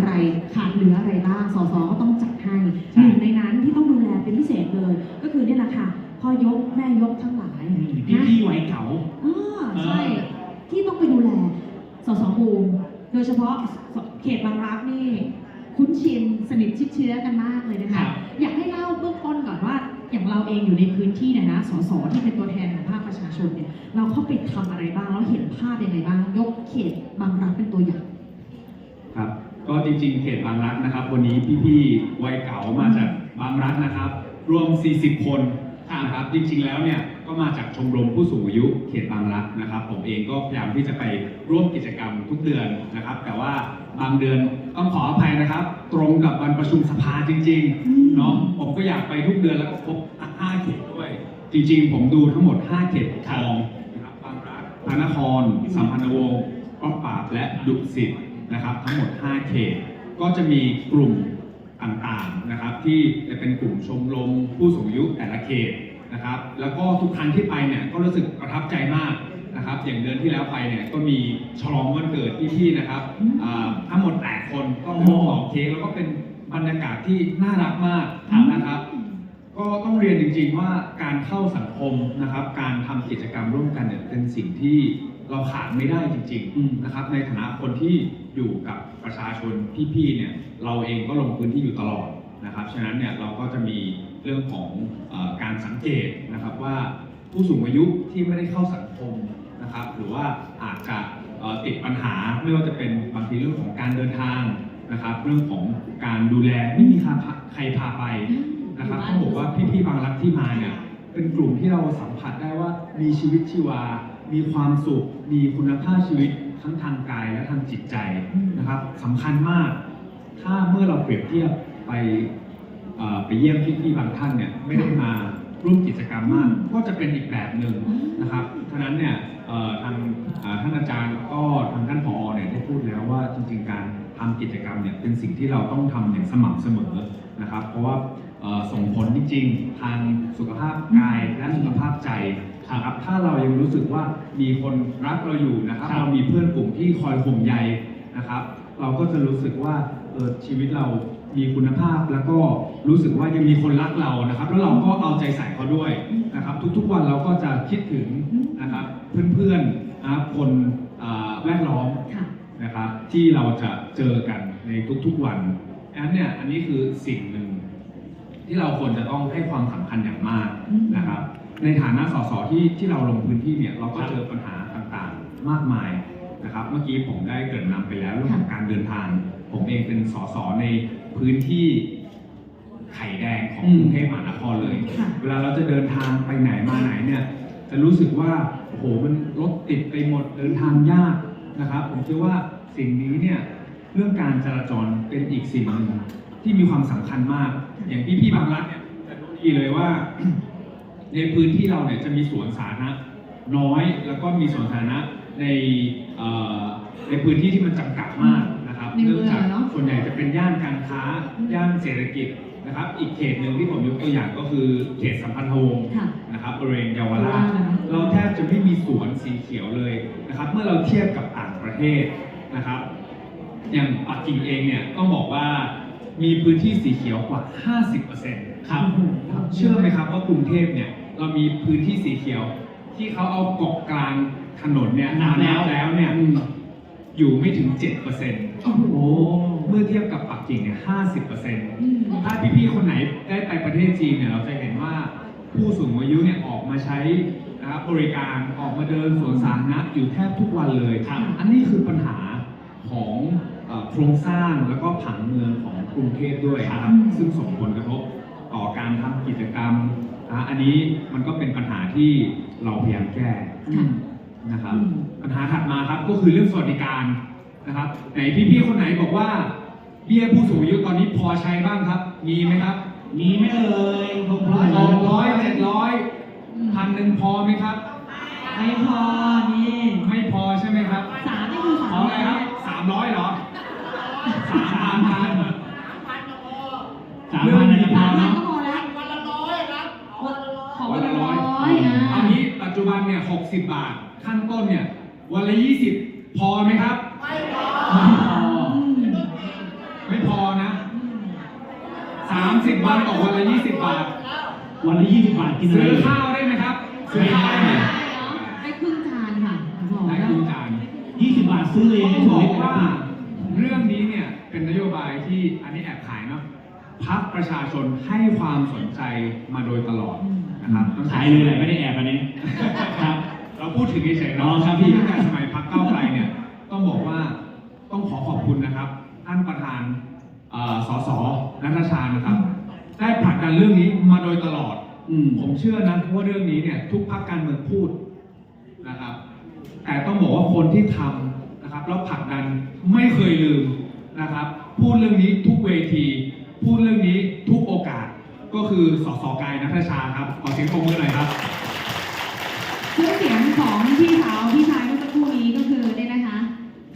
อะไรขาดเหลืออะไรบ้างสสก็ต้องจัดให้ใช่หนึ่งในนั้นที่ต้องดูแลเป็นพิเศษเลย ก็คือเนี่ยแหละค่ะพ่อยกแม่ยกทั้งหลายพี่นะพี่ๆวัยเก่าอ่าใช่ที่ต้องไปดูแลสสภูมิโดยเฉพาะเขตบางรักนี่ คุ้นชินสนิทชิดเชื้อกันมากเลยนะครัคะบอยากให้เล่าเบื้องต้นก่อนว่า อย่างเราเองอยู่ในพื้นที่เนยนะสสที่เป็นตัวแทนของภาคประชาชนเนี่ยเราเข้าไปทำอะไรบ้างแล้วเห็นภาพยังไงบ้าง ยกเขตบางรักเป็นตัวอย่างครับ ก็จริงๆเขตบางรักนะครับ วันนี้พี่ๆวัยเก่ามาจากบางรักนะครับ รวม 40 คนนะครับจริงๆแล้วเนี่ยก็มาจากชมรมผู้สูงอายุเขตบางรักนะครับ ผมเองก็พยายามที่จะไปร่วมกิจกรรมทุกเดือนนะครับ แต่ว่าบางเดือนต้องขออภัยนะครับ ตรงกับวันประชุมสภาจริงอืมๆเนาะผมก็อยากไปทุกเดือนแล้วก็พบห้าเขตด้วย จริง ๆ ผมดูทั้งหมด 5 เขตทองนะครับบางรักพระนครสัมพันธวงศ์ป้อมปราบและดุสิต นะครับทั้งหมด 5 เขต ก็จะมีกลุ่มต่างๆนะครับ ที่จะเป็นกลุ่มชมรมผู้สูงอายุแต่ละเขตนะครับ แล้วก็ทุกครั้งที่ไปเนี่ยก็รู้สึกประทับใจมากนะครับ อย่างเดือนที่แล้วไปเนี่ยก็มีฉลองวันเกิดพี่ๆนะครับทั้งหมด8คนก็มาขอเค้กแล้วก็เป็นบรรยากาศที่น่ารักมากนะครับ ก็ต้องเรียนจริงๆว่าการเข้าสังคมนะครับ การทำกิจกรรมร่วมกันเนี่ยเป็นสิ่งที่ เราขาดไม่ได้จริงอืมๆนะครับ ในฐานะคนที่อยู่กับประชาชนพี่ๆเนี่ยเราเองก็ลงพื้นที่อยู่ตลอดนะครับ ฉะนั้นเนี่ยเราก็จะมีเรื่องของเออการสังเกตนะครับว่าผู้สูงอายุที่ไม่ได้เข้าสังคมนะครับ หรือว่าอาจจะเอ่อติดปัญหาไม่ว่าจะเป็นบางทีเรื่องของการเดินทางนะครับ เรื่องของการดูแลไม่มีใครพาใครพาไปนะครับต้องบอกว่าพี่ๆบางรักที่มาเนี่ยเป็นกลุ่มที่เราสัมผัสได้ว่ามีชีวิตชีวา มีความสุข มีคุณภาพชีวิตทั้งทางกายและทางจิตใจนะครับสำคัญมาก ถ้าเมื่อเราเปรียบเทียบไปเอ่อไปเยี่ยมพี่ๆบางท่านเนี่ยไม่ได้มาร่วมกิจกรรมมากก็จะเป็นอีกแบบหนึ่งนะครับฉะนั้นเนี่ยเอ่อทางเอ่อท่านอาจารย์ก็ทางท่านผอเนี่ยได้พูดแล้วว่าจริงๆการทำกิจกรรมเนี่ยเป็นสิ่งที่เราต้องทำอย่างสม่ำเสมอนะครับ เพราะว่าเอ่อส่งผลจริงๆทางสุขภาพกายและสุขภาพใจ นะครับถ้าเรายังรู้สึกว่ามีคนรักเราอยู่นะครับครับเรามีเพื่อนกลุ่มที่คอยห่วงใยนะครับ เราก็จะรู้สึกว่าเออชีวิตเรามีคุณภาพแล้วก็รู้สึกว่ายังมีคนรักเรานะครับ แล้วเราก็เอาใจใส่เขาด้วยนะครับ ทุกๆวันเราก็จะคิดถึงนะครับเพื่อนๆนะครับคนอ่าแวดล้อมค่ะนะครับที่เราจะเจอกันในทุกๆวันอันนั้นเนี่ยอันนี้คือสิ่งหนึ่งที่เราควรจะต้องให้ความสำคัญอย่างมากอืมนะครับ ในฐานะสสที่ที่เราลงพื้นที่เนี่ยเราก็เจอปัญหาต่างๆมากมายนะครับ เมื่อกี้ผมได้เกริ่นนำไปแล้วเรื่องของการเดินทาง ผมเองเป็นสสในพื้นที่ไข่แดงของอืมกรุงเทพมหานครเลย ค่ะ เวลาเราจะเดินทางไปไหนมาไหนเนี่ย จะรู้สึกว่าโอ้โหมันรถติดไปหมดเดินทางยากนะครับ ผมคิดว่าสิ่งนี้เนี่ยเรื่องการจราจรเป็นอีกสิ่งหนึ่งที่มีความสำคัญมาก อย่างพี่พี่ๆบางรัฐเนี่ยจะรู้ดีเลยว่า ในพื้นที่เราเนี่ยจะมีสวนสาธารณะน้อย แล้วก็มีสวนสาธารณะในเอ่อในพื้นที่ที่มันจำกัดมากนะครับในเมืองเนื่องจากเนอะส่วนใหญ่จะเป็นย่านการค้าอืมย่านเศรษฐกิจนะครับ อีกเขตหนึ่งที่ผมยกตัวอย่างก็คือเขตสัมพันธวงศ์ค่ะนะครับบริเวณเยาวราชเยาวราชนะเราแทบจะไม่มีสวนสีเขียวเลยนะครับ เมื่อเราเทียบกับต่างประเทศนะครับ อย่างปักกิ่งเองเนี่ยต้องบอกว่ามีพื้นที่สีเขียวกว่า 50%ครับครับเชื่อไหมครับว่ากรุงเทพเนี่ย เรามีพื้นที่สีเขียว ที่เขาเอาเกาะกลางถนนเนี่ยนับแล้วแล้วเนี่ยอืมอยู่ไม่ถึง 7%โอ้โหโอ้เมื่อเทียบกับปักกิ่งเนี่ย50%อืมถ้าพี่ๆคนไหนได้ไปประเทศจีนเนี่ยเราจะเห็นว่าผู้สูงอายุเนี่ยออกมาใช้นะครับบริการออกมาเดินสวนสาธารณะอยู่แทบทุกวันเลยครับอันนี้คือปัญหาของเอ่อโครงสร้างแล้วก็ผังเมืองของกรุงเทพด้วยนะครับอืมซึ่งส่งผลกระทบต่อการทำกิจกรรม นะอันนี้มันก็เป็นปัญหาที่เราพยายามแก้ค่ะนะครับอืมปัญหาถัดมาครับก็คือเรื่องสวัสดิการนะครับ ไหนพี่ๆคนไหนบอกว่าเบี้ยผู้สูงอายุตอนนี้พอใช้บ้างครับ มีไหมครับ มีไหม่เอ่ยหกร้อยสองร้อยเจ็ดร้อยพันหนึ่งพอไหมครับ ไม่พอนี่ไม่พอใช่ไหมครับสามนี่คือสามเอาอะไรครับสามร้อยเหรอสามพัน 60 บาท ขั้นต้นเนี่ย วันละ 20 พอไหมครับ ไม่พอ ไม่พอนะ 30 วันต่อวันละ 20 บาท วันละ 20 บาทกินอะไรซื้อข้าวได้ไหมครับ ซื้อข้าวได้ไหมได้ครึ่งจานค่ะได้ครึ่งจาน 20 บาทซื้อเลยต้องบอกว่า เรื่องนี้เนี่ย เป็นนโยบายที่อันนี้แอบขายเนาะพักประชาชนให้ความสนใจมาโดยตลอดนะครับขายเลยไม่ได้แอบอันนี้ครับ เราพูดถึงเฉยๆอ๋อเนาะครับพี่ตั้งแต่สมัยพักเก้าวไกลเนี่ยต้องบอกว่าต้องขอขอบคุณนะครับท่านประธานเอ่อสสนัทชานะครับ ได้ผลักดันเรื่องนี้มาโดยตลอด อืม ผมเชื่อนะว่าเรื่องนี้เนี่ยทุกพรรคการเมืองพูดนะครับ แต่ต้องบอกว่าคนที่ทำนะครับแล้วผลักดันไม่เคยลืมนะครับ พูดเรื่องนี้ทุกเวที พูดเรื่องนี้ทุกโอกาส ก็คือสสกายนัทชาครับขอเสียงปรบมือหน่อยครับ ชื่อเสียงของพี่สาวพี่ชายเมื่อสักครู่นี้ก็คือเนี่ยนะคะ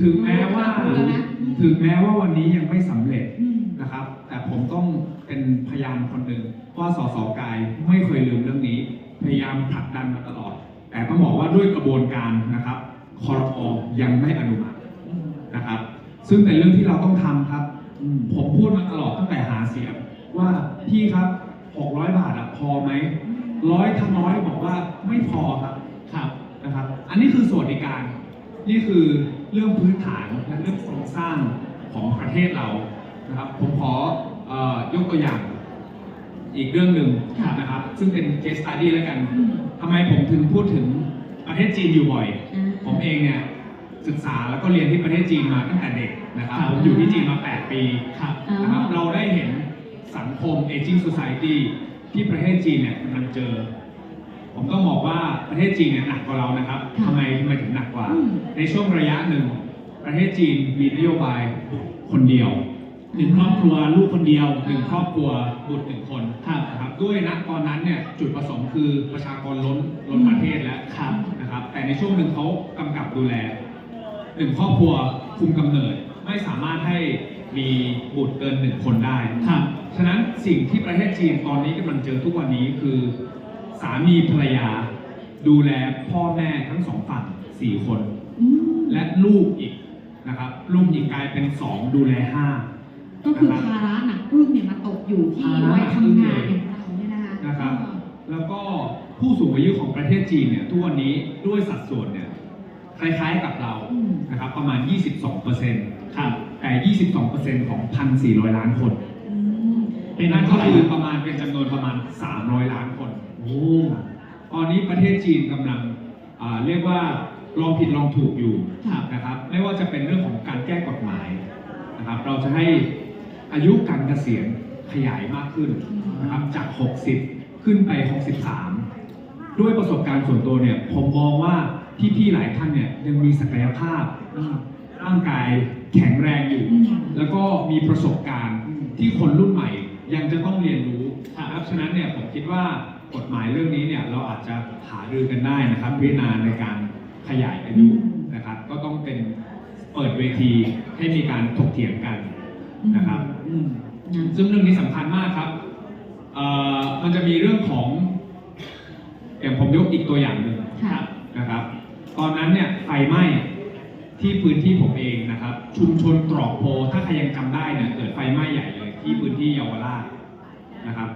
ถึงแม้ว่า พูดแล้วนะ ถึงแม้ว่าวันนี้ยังไม่สำเร็จอืม นะครับ แต่ผมต้องเป็นพยานคนหนึ่งว่าสสกายไม่เคยลืมเรื่องนี้ พยายามผลักดันมาตลอด แต่ต้องบอกว่าด้วยกระบวนการนะครับคอรอยังไม่อนุมัตินะครับ ซึ่งเป็นเรื่องที่เราต้องทำครับอืมผมพูดมาตลอดตั้งแต่หาเสียงว่าพี่ครับ 600 บาทอะพอไหมร้อยทั้งร้อยบอกว่าไม่พอครับ ครับนะครับ อันนี้คือสวัสดิการ นี่คือเรื่องพื้นฐานและเรื่องโครงสร้างของประเทศเรานะครับ ผมขอเออยกตัวอย่างอีกเรื่องหนึ่งค่ะนะครับ ซึ่งเป็น case study แล้วกันอืมทำไมผมถึงพูดถึงประเทศจีนอยู่บ่อยอ่าผมเองเนี่ยศึกษาแล้วก็เรียนที่ประเทศจีนมาตั้งแต่เด็กนะครับครับผมอยู่ที่จีนมา 8 ปีครับอ๋อนะครับเราได้เห็นสังคม aging society ที่ประเทศจีนเนี่ยกำลังเจอ ผมต้องบอกว่าประเทศจีนเนี่ยหนักกว่าเรานะครับค่ะทำไมทำไมถึงหนักกว่าอืมในช่วงระยะหนึ่ง ประเทศจีนมีนโยบายคนเดียวหนึ่งครอบครัวลูกคนเดียวหนึ่งครอบครัวบุตรหนึ่งคนครับนะครับด้วยนะตอนนั้นเนี่ยจุดประสงค์คือประชากรล้นล้นประเทศแล้วครับนะครับ แต่ในช่วงหนึ่งเขากำกับดูแลหนึ่งครอบครัวคุมกำเนิดไม่สามารถให้มีบุตรเกินหนึ่งคนได้ครับฉะนั้นสิ่งที่ประเทศจีนตอนนี้กำลังเจอทุกวันนี้คือ สามีภรรยา ดูแลพ่อแม่ทั้งสองฝั่งสี่คนอืมและลูกอีกนะครับ ลูกอีกกลายเป็นสองดูแลห้าก็คือภาระหนักอึ้งเนี่ยมาตกอยู่ที่ภาระวัยหนักอึ้งทำงานเลยอย่างเราเนี่ยนะคะนะครับ แล้วก็ผู้สูงอายุของประเทศจีนเนี่ยทุกวันนี้ด้วยสัดส่วนเนี่ยคล้ายๆกับเราอืมนะครับประมาณ 22%ครับแต่ 22%ของ 1,400 ล้านคนอืมเป็นนั่นเท่าก็ไหร่คือประมาณเป็นจำนวนประมาณ 300 ล้านคน โอ้ตอนนี้ประเทศจีนกำลังอ่าเรียกว่าลองผิดลองถูกอยู่ครับนะครับ ไม่ว่าจะเป็นเรื่องของการแก้กฎหมายนะครับ เราจะให้อายุการเกษียณขยายมากขึ้นนะครับจาก 60 ขึ้นไป 63 ด้วยประสบการณ์ส่วนตัวเนี่ย ผมมองว่าพี่ๆหลายท่านเนี่ยยังมีศักยภาพนะครับร่างกายแข็งแรงอยู่อืมแล้วก็มีประสบการณ์ที่คนรุ่นใหม่ยังจะต้องเรียนรู้นะครับฉะนั้นเนี่ยผมคิดว่า กฎหมายเรื่องนี้เนี่ยเราอาจจะหารือกันได้นะครับพิจารณาในการขยายอายุนะครับ ก็ต้องเป็นเปิดเวทีให้มีการถกเถียงกันนะครับอืมนะซึ่งเรื่องนี้สำคัญมากครับเอ่อมันจะมีเรื่องของอย่างผมยกอีกตัวอย่างหนึ่งค่ะนะครับ ตอนนั้นเนี่ยไฟไหม้ที่พื้นที่ผมเองนะครับ ชุมชนตรอกโพถ้าใครยังจำได้เนี่ยเกิดไฟไหม้ใหญ่เลย ที่พื้นที่เยาวราชนะครับ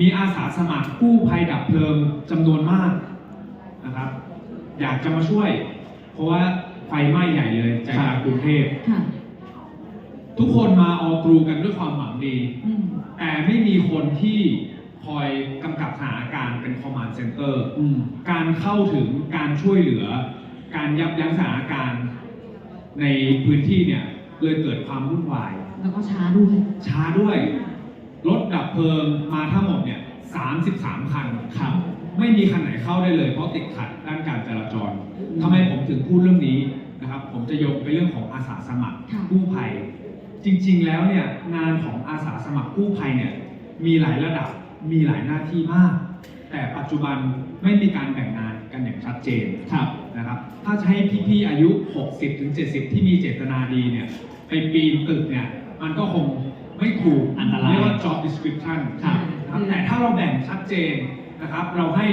มีอาสาสมัครกู้ภัยดับเพลิงจำนวนมากนะครับ อยากจะมาช่วย เพราะว่าไฟไหม้ใหญ่เลยใจกลางกรุงเทพค่ะทุกคนมาออกรูกันด้วยความหวังดี อืมแต่ไม่มีคนที่คอยกำกับสถานการณ์เป็น command center อืมการเข้าถึงการช่วยเหลือ การยับยั้งสถานการณ์ในพื้นที่เนี่ยเลยเกิดความวุ่นวาย แล้วก็ช้าด้วยช้าด้วย รถดับเพลิงมาทั้งหมดเนี่ย33 คันครับ ไม่มีคันไหนเข้าได้เลย เพราะติดขัดด้านการจราจรทำไมผมถึงพูดเรื่องนี้นะครับ ผมจะยกไปเรื่องของอาสาสมัครค่ะ กู้ภัย จริง ๆ แล้วเนี่ยงานของอาสาสมัครกู้ภัยเนี่ยมีหลายระดับมีหลายหน้าที่มาก แต่ปัจจุบันไม่มีการแบ่งงานกันอย่างชัดเจน ครับ นะครับถ้าจะให้พี่ๆอายุ 60ถึง70 ที่มีเจตนาดีเนี่ย ไปปีนตึกเนี่ย มันก็คง ไม่ถูกอันตรายเรียกว่า job description ครับนะครับแต่ถ้าเราแบ่งชัดเจนนะครับ เราให้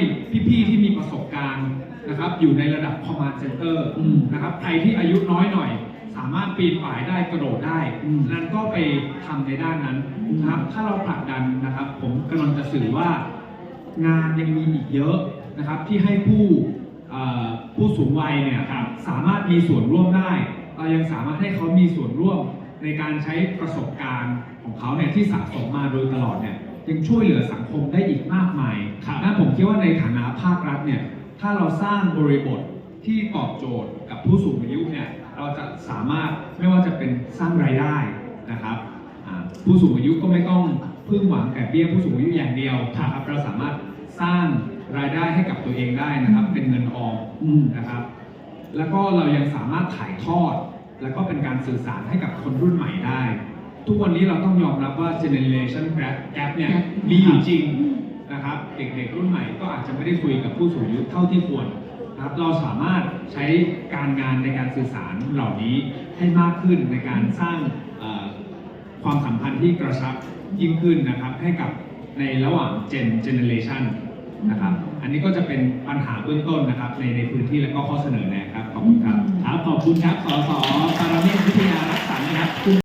พี่ๆที่มีประสบการณ์นะครับ อยู่ในระดับ command center อืมนะครับใครที่อายุน้อยหน่อย สามารถามารถปีนป่ายได้กระโดดได้ อืมนั้นก็ไปทำในด้านนั้นนะครับ ถ้าเราผลักดันนะครับ ผมกำลังจะสื่อว่า งานยังมีอีกเยอะนะครับ ที่ให้ผู้เอ่อผู้สูงวัยเนี่ยครับสามารถมีส่วนร่วมได้ เรายังสามารถให้เขามีส่วนร่วมในการใช้ประสบการณ์ ของเขาเนี่ยที่สะสมมาโดยตลอดเนี่ยยังช่วยเหลือสังคมได้อีกมากมายครับนะผมคิดว่าในฐานะภาครัฐเนี่ยถ้าเราสร้างบริบทที่ตอบโจทย์กับผู้สูงอายุเนี่ยเราจะสามารถไม่ว่าจะเป็นสร้างรายได้นะครับอ่าผู้สูงอายุก็ไม่ต้องพึ่งหวังแต่เบี้ยผู้สูงอายุอย่างเดียวนะครับเราสามารถสร้างรายได้ให้กับตัวเองได้นะครับ เป็นเงินออมอืมนะครับ แล้วก็เรายังสามารถถ่ายทอด แล้วก็เป็นการสื่อสารให้กับคนรุ่นใหม่ได้ ทุกวันนี้เราต้องยอมรับว่า generation gap gap เนี่ย Gap มีอยู่จริงนะครับเด็กๆรุ่นใหม่ก็อาจจะไม่ได้คุยกับผู้สูงอายุเท่าที่ควรนะครับเราสามารถใช้การงานในการสื่อสารเหล่านี้ให้มากขึ้นในการสร้างเอ่อความสัมพันธ์ที่กระชับยิ่งขึ้นนะครับ ให้กับในระหว่าง gen generation นะครับ อันนี้ก็จะเป็นปัญหาเบื้องต้นนะครับ ในในพื้นที่และก็ข้อเสนอแนะครับ ขอบคุณครับ ครับขอบคุณครับสสป